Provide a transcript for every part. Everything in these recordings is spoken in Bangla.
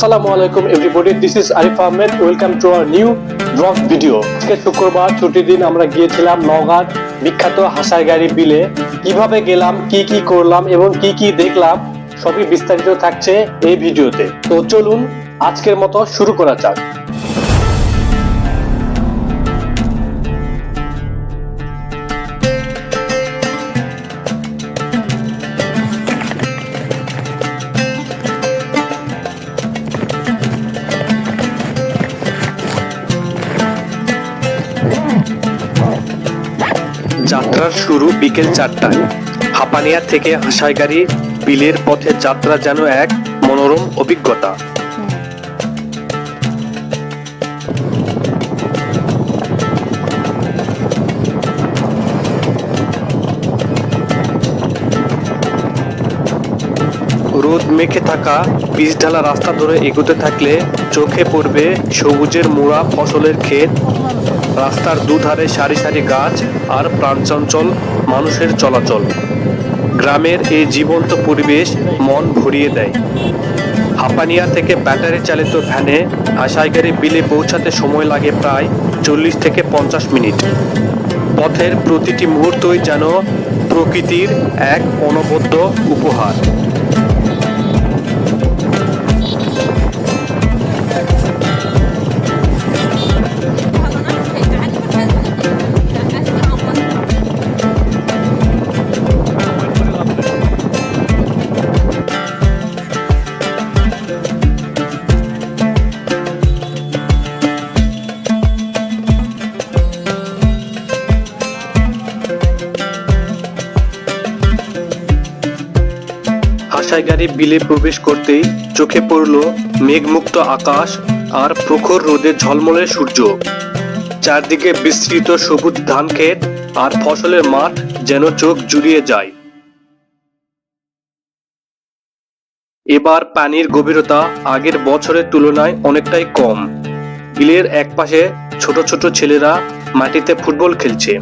আসসালামু আলাইকুম everybody this is Arif Ahmed welcome to our new vlog video আজকে শুক্রবার, ছুটির দিন আমরা গিয়েছিলাম নওগাঁর বিখ্যাত হাসারগাড়ি বিলে। কীভাবে গেলাম, কি কি করলাম এবং কি কি দেখলাম, সবই বিস্তারিত থাকছে এই ভিডিওতে। তো চলুন, আজকের মতো শুরু করা যাক। শুরু বিকেল চারটায়। হাপানিয়া থেকে হাসাইগাড়ি বিলের পথে যাত্রা যেন এক মনোরম অভিজ্ঞতা। রোদ মেখে থাকা পিচ ঢালা রাস্তা ধরে এগোতে থাকলে চোখে পড়বে সবুজের মোড়া ফসলের ক্ষেত। রাস্তার দুধারে সারি সারি গাছ আর প্রাণচঞ্চল মানুষের চলাচল। গ্রামের এই জীবন্ত পরিবেশ মন ভরিয়ে দেয়। হাপানিয়া থেকে ব্যাটারি চালিত ভ্যানে আশাইগাড়ি বিলে পৌঁছাতে সময় লাগে প্রায় চল্লিশ থেকে পঞ্চাশ মিনিট। পথের প্রতিটি মুহূর্তই যেন প্রকৃতির এক অনবদ্য উপহার। বিলে প্রবেশ করতেই চোখে পড়ল মেঘমুক্ত আকাশ আর প্রখর রোদে ঝলমলে সূর্য। চারদিকে বিস্তৃত সবুজ ধান ক্ষেত আর ফসলের মাঠ যেন চোখ জুড়িয়ে যায়। এবার পানির গভীরতা আগের বছরের তুলনায় অনেকটাই কম। বিলের একপাশে ছোট ছোট ছেলেরা মাটিতে ফুটবল খেলছে।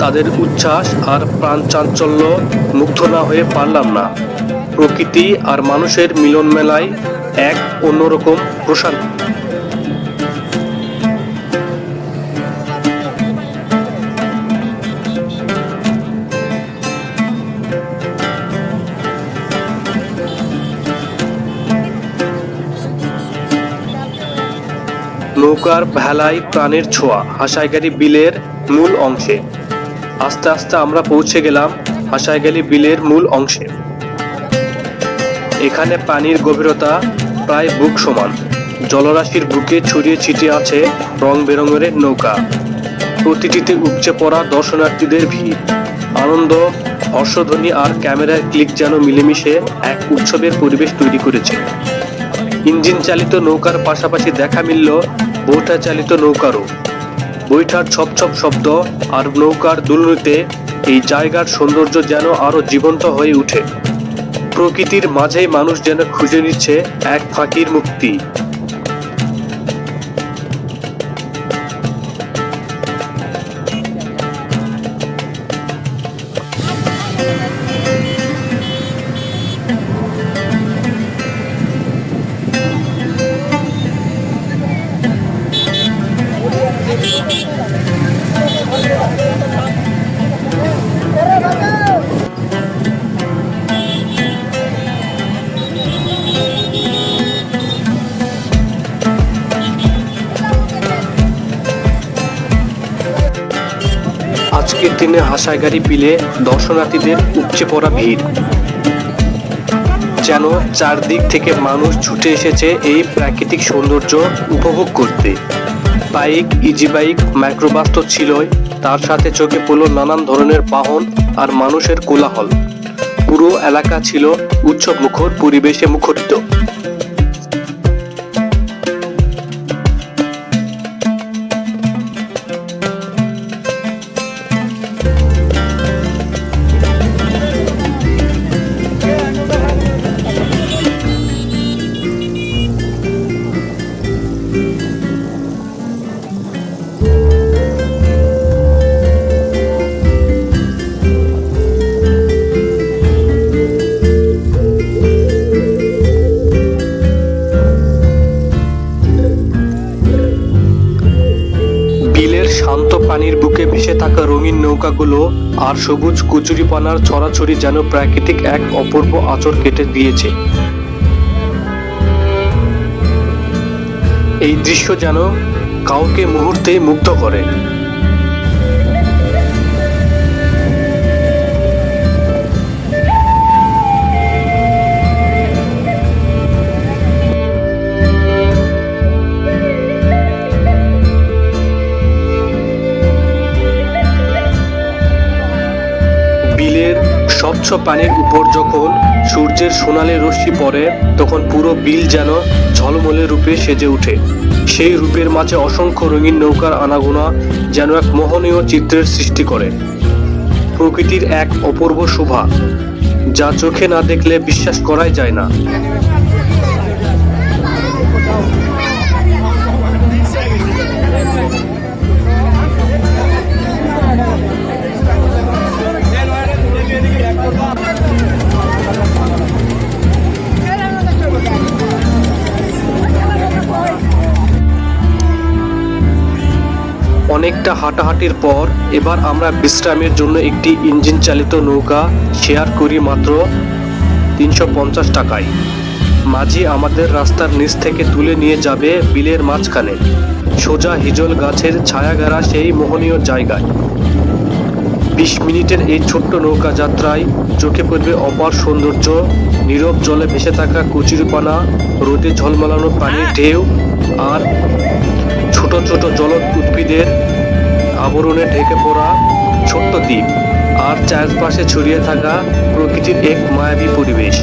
তাদের উচ্ছ্বাস আর প্রাণ চাঞ্চল্য মুগ্ধ না হয়ে পারলাম না। প্রকৃতি আর মানুষের মিলন মেলায় এক অন্যরকম প্রশান্তি। নৌকার ভেলায় প্রাণের ছোঁয়া, হাসাইগাড়ি বিলের মূল অংশে। আস্তে আস্তে আমরা পৌঁছে গেলাম হাসাইগালি বিলের মূল অংশে। এখানে পানির গভীরতা প্রায় বুক সমান। জলরাশির বুকে ছড়িয়ে ছিটিয়ে আছে রং বেরঙের নৌকা। প্রতিটিতে উপচে পড়া দর্শনার্থীদের ভিড়। আনন্দ, হর্ষধ্বনি আর ক্যামেরার ক্লিক যেন মিলেমিশে এক উৎসবের পরিবেশ তৈরি করেছে। ইঞ্জিন চালিত নৌকার পাশাপাশি দেখা মিলল বৈঠা চালিত নৌকারও। বৈঠার ছপ ছপ শব্দ আর নৌকার দুলনিতে এই জায়গার সৌন্দর্য যেন আরও জীবন্ত হয়ে ওঠে প্রকৃতির মাঝেই মানুষ যেন খুঁজে নিচ্ছে এক ফাঁকির মুক্তি। আজকের দিনে হাসাইগাড়ি পিলে দর্শনার্থীদের উপচে পড়া ভিড়। যেন চারদিক থেকে মানুষ ছুটে এসেছে এই প্রাকৃতিক সৌন্দর্য উপভোগ করতে। বাইক ইজি বাইক মাইক্রোবাস তো ছিলই, তার সাথে চোখে পড়ল নানান ধরনের বাহন আর মানুষের কোলাহল। পুরো এলাকা ছিল উৎসব মুখর পরিবেশে মুখরিত। পানির বুকে ভেসে থাকা রঙিন নৌকাগুলো আর সবুজ কচুরিপানার ছড়াছড়ি যেন প্রাকৃতিক এক অপূর্ব আচর কেটে দিয়েছে। এই দৃশ্য যেন কাউকে মুহূর্তে মুগ্ধ করে। স্বচ্ছ পানির উপর যখন সূর্যের সোনালি রশ্মি পড়ে, তখন পুরো বিল যেন ঝলমলে রূপে সেজে ওঠে সেই রূপের মাঝে অসংখ্য রঙিন নৌকার আনাগোনা যেন এক মোহনীয় চিত্রের সৃষ্টি করে। প্রকৃতির এক অপূর্ব শোভা, যা চোখে না দেখলে বিশ্বাস করাই যায় না। অনেকটা হাঁটাহাঁটির পর এবার আমরা বিশ্রামের জন্য একটি ইঞ্জিন চালিত নৌকা শেয়ার করি মাত্র তিনশো পঞ্চাশ টাকায়। মাঝি আমাদের রাস্তার নিচ থেকে তুলে নিয়ে যাবে বিলের মাঝখানে। সোজা হিজল গাছের ছায়াঘেরা সেই মোহনীয় জায়গায়। বিশ মিনিটের এই ছোট্ট নৌকা যাত্রায় চোখে পড়বে অপার সৌন্দর্য, নীরব জলে ভেসে থাকা কচুরিপানা, রোদে ঝলমলানো পানির ঢেউ আর ছোট ছোট জলজ উদ্ভিদের আবরণে ঢেকে পড়া ছোট্ট দ্বীপ। আর চারপাশে ছড়িয়ে থাকা প্রকৃতির এক মায়াবী পরিবেশ।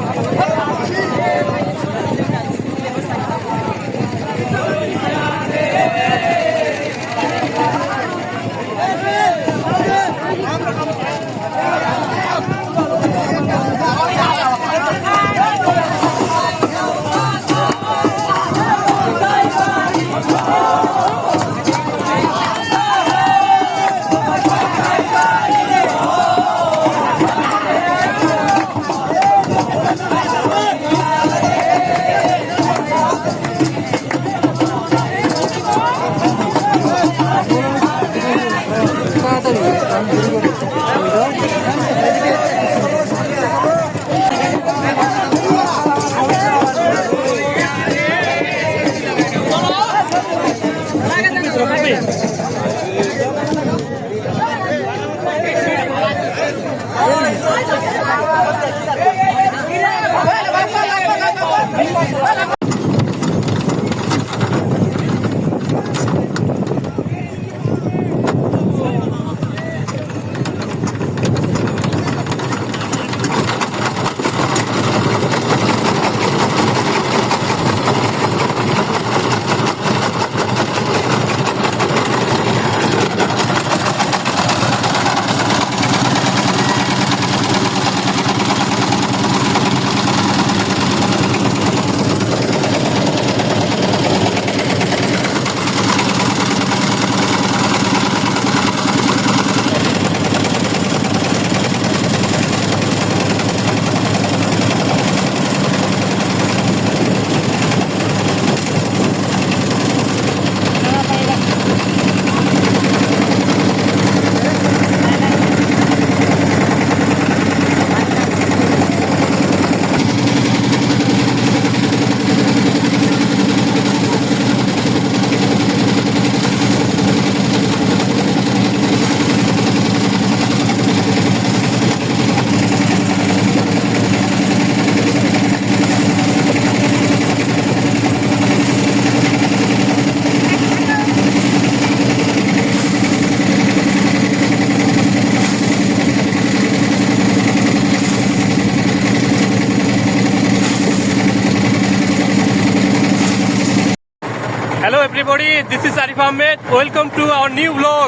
This is Arif Ahmed welcome to our new vlog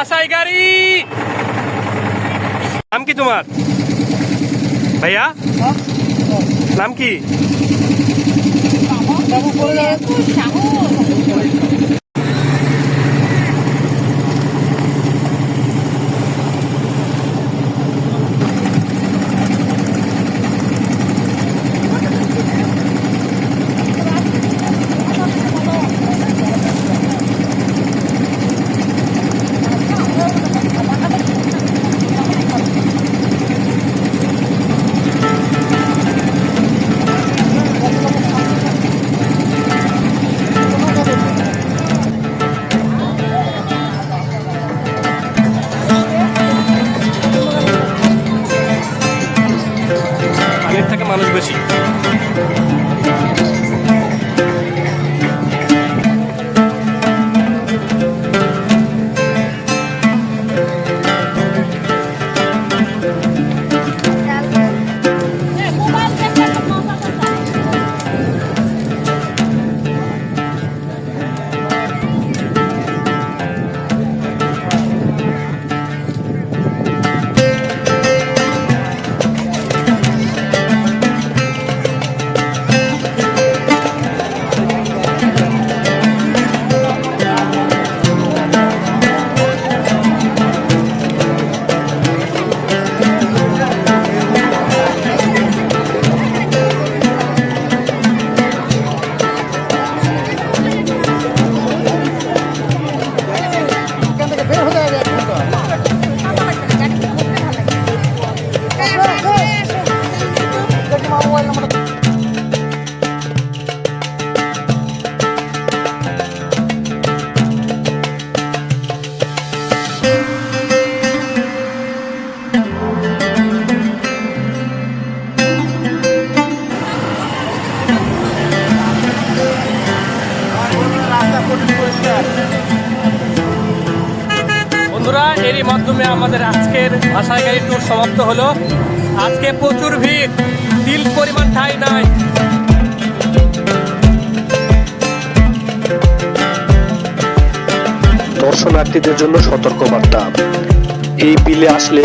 আসাই গাড়ি নাম কি তোমার ভাইয়া নাম কি বন্ধুরা, এরই মাধ্যমে আমাদের আজকের ভাষায় গাড়ি ট্যুর সমাপ্ত হলো। আজকে প্রচুর ভিড়, তিল পরিমাণ ঠাই নাই। দর্শনার্থীদের জন্য সতর্কবার্তা। এই বিলে আসলে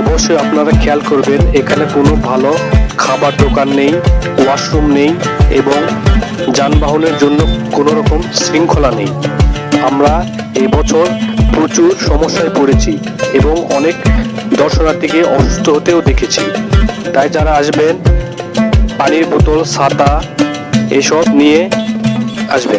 অবশ্যই আপনারা খেয়াল করবেন, এখানে কোনো ভালো খাবার দোকান নেই, ওয়াশরুম নেই এবং যানবাহনের জন্য কোনো রকম শৃঙ্খলা নেই। আমরা এবছর প্রচুর সমস্যায় পড়েছি এবং অনেক দর্শনার্থীকে অসুস্থ হতেও দেখেছি। তাই যারা আসবেন, পানির বোতল ছাতা এসব নিয়ে আসবেন।